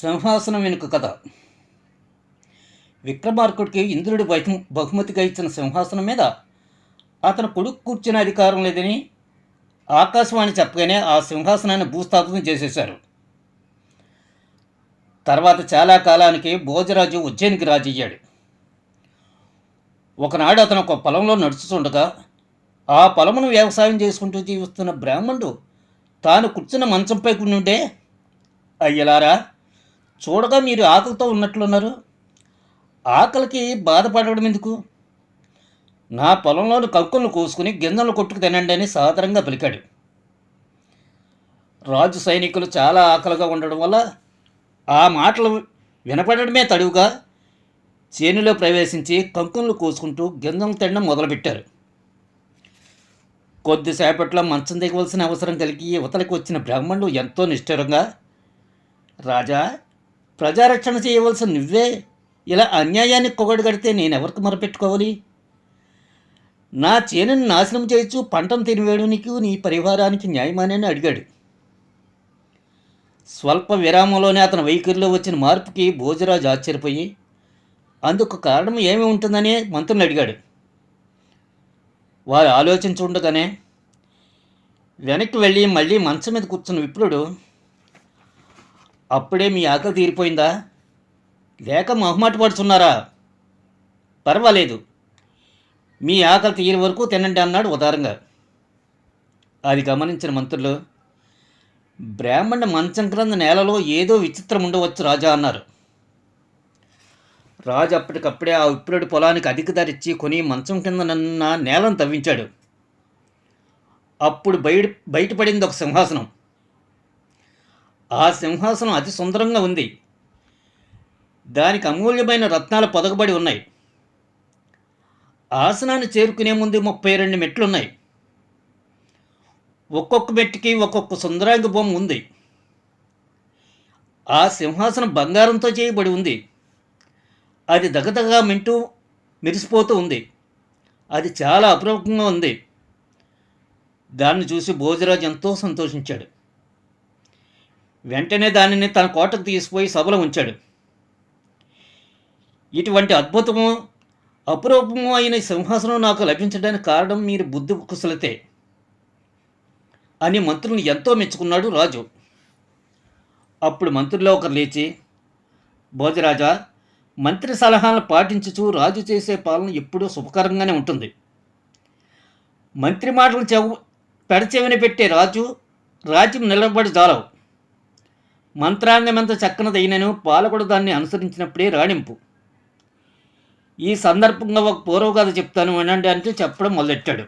సింహాసనం వెనుక కథ. విక్రమార్కుడికి ఇంద్రుడి బహు బహుమతిగా ఇచ్చిన సింహాసనం మీద అతను కొడుకు కూర్చునే అధికారం లేదని ఆకాశవాణి చెప్పగానే ఆ సింహాసనాన్ని భూస్థాపితం చేసేశారు. తర్వాత చాలా కాలానికి భోజరాజు ఉజ్జయినికి రాజయ్యాడు. ఒకనాడు అతను ఒక పొలంలో నడుచుతుండగా ఆ పొలమును వ్యవసాయం చేసుకుంటూ జీవిస్తున్న బ్రాహ్మణుడు తాను కూర్చున్న మంచంపై ఉండే అయ్యలారా చూడగా మీరు ఆకలితో ఉన్నట్లున్నారు? ఆకలికి బాధపడడం ఎందుకు? నా పొలంలోని కంకులను కోసుకుని గింజలు కొట్టుకు తినండి అని సాధారణంగా పలికాడు. రాజు సైనికులు చాలా ఆకలిగా ఉండడం వల్ల ఆ మాటలు వినపడడమే తడువుగా చేనులో ప్రవేశించి కంకులను కోసుకుంటూ గింజలు తినడం మొదలుపెట్టారు. కొద్దిసేపట్లో మంచం దిగవలసిన అవసరం కలిగి యువతలకు వచ్చిన బ్రాహ్మణులు ఎంతో నిష్ఠురంగా రాజా ప్రజారక్షణ చేయవలసిన నువ్వే. ఇలా అన్యాయాన్ని కొగడగడితే నేనెవరికి మొరపెట్టుకోవాలి? నా చేనుని నాశనం చేయొచ్చు పంటను తినివేయడానికి నీ పరివారానికి న్యాయమానని అడిగాడు. స్వల్ప విరామంలోనే అతని వైఖరిలో వచ్చిన మార్పుకి భోజరాజు ఆశ్చర్యపోయి అందుకు కారణం ఏమి ఉంటుందని మంత్రుని అడిగాడు. వారు ఆలోచించుండగానే వెనక్కి వెళ్ళి మళ్ళీ మంచం మీద కూర్చున్న విప్రుడు అప్పుడే మీ ఆకలి తీరిపోయిందా? లేక మొహమాట పడుతున్నారా? పర్వాలేదు. మీ ఆకలి తీరే వరకు తినండి అన్నాడు ఉదారంగా. అది గమనించిన మంత్రులు బ్రాహ్మణ మంచం క్రింద నేలలో ఏదో విచిత్రం ఉండవచ్చు రాజా అన్నారు. రాజు అప్పటికప్పుడే ఆ విప్రుడి పొలానికి అధిక ధరిచ్చి కొని మంచం కింద నన్న నేలను తవ్వించాడు. అప్పుడు బయట బయటపడింది ఒక సింహాసనం. ఆ సింహాసనం అతి సుందరంగా ఉంది. దానికి అమూల్యమైన రత్నాలు పొదగబడి ఉన్నాయి. ఆసనాన్ని చేరుకునే ముందు ముప్పై రెండు మెట్లున్నాయి. ఒక్కొక్క మెట్టుకి ఒక్కొక్క సుందరాంగ బొమ్మ ఉంది. ఆ సింహాసనం బంగారంతో చేయబడి ఉంది. అది దగదగా మింటూ మెరిసిపోతూ ఉంది. అది చాలా అపరూపంగా ఉంది. దాన్ని చూసి భోజరాజు ఎంతో సంతోషించాడు. వెంటనే దానిని తన కోటకు తీసుకుపోయి సభలో ఉంచాడు. ఇటువంటి అద్భుతము అపురూపము అయిన సింహాసనం నాకు లభించడానికి కారణం మీరు బుద్ధి కుశలతే అని మంత్రులను ఎంతో మెచ్చుకున్నాడు రాజు. అప్పుడు మంత్రుల్లో ఒకరు లేచి భోజరాజా మంత్రి సలహాలను పాటించుచు రాజు చేసే పాలన ఎప్పుడూ శుభకరంగానే ఉంటుంది. మంత్రి మాటలు చెవు పెడచెవిన పెట్టే రాజు రాజ్యం నిలబడి జాలవు. మంత్రాంగమెంత చక్కనదైనను పాలకుడు దాన్ని అనుసరించినప్పుడే రాణింపు. ఈ సందర్భంగా ఒక పూర్వగాథ చెప్తాను వినండి అంటే చెప్పడం మొదలెట్టాడు.